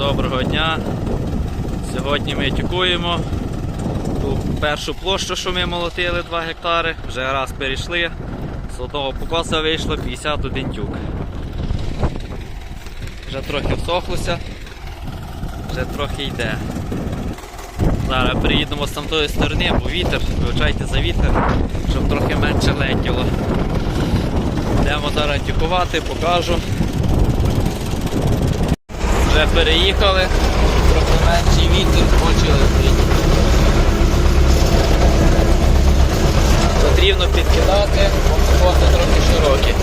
Доброго дня. Сьогодні ми тікуємо ту першу площу, що ми молотили 2 гектари. Вже раз перейшли. З одного покоса вийшло 51 тюк. Вже трохи всохлося, вже трохи йде. Зараз приїдемо з тамтої сторони, бо вітер, вибачайте за вітер, щоб трохи менше летіло. Йдемо зараз тікувати, покажу. Вже переїхали, трохи менший вітер, почали прийти. Потрібно підкидати, покоси трохи широкі.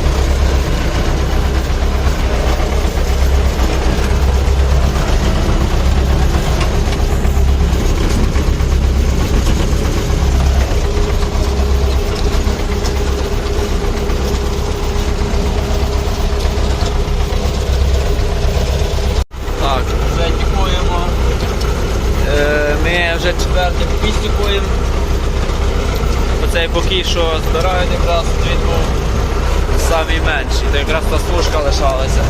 Так, вже тікуємо. Е, Вже четвертий. Оцей покій, що збирають якраз він був самий менший, то якраз та смужка лишалася.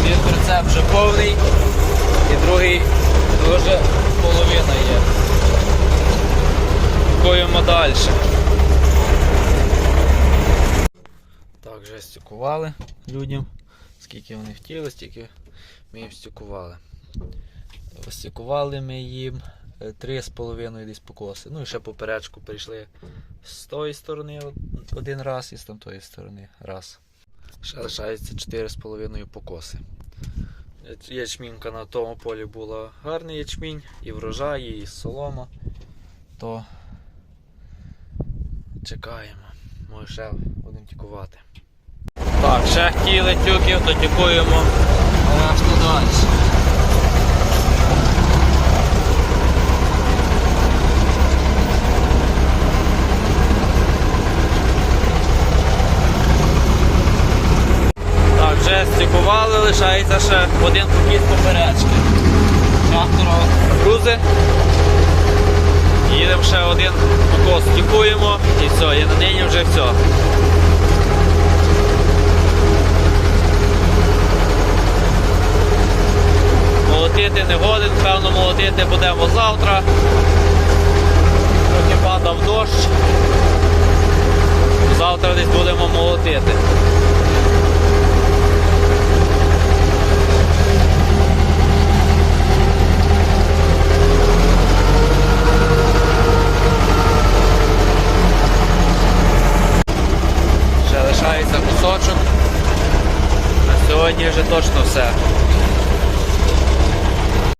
Один прицеп вже повний і другий вже половина є. Тікуємо далі. Так, вже стюкували людям. Скільки вони хотіли, стільки ми їм стюкували. Стюкували ми їм 3,5 десь покоси. Ну і ще поперечку прийшли з тої сторони один раз і з тамтої сторони раз. Ще лишається 4,5 покоси. Ячмінка на тому полі була гарний ячмінь, і врожай, і солома. То чекаємо. Може ще будемо тікувати. Так, ще хотіли тюків, то тікуємо решту далі. Так, вже стікували, лишається ще один покіс поперечки. Трактора грузи. Їдемо ще один покос стікуємо і все, і на нині вже все. Молотити не годен, певно молотити будемо завтра. Трохи падав дощ. Завтра десь будемо молотити. Ще лишається кусочок. На сьогодні вже точно все.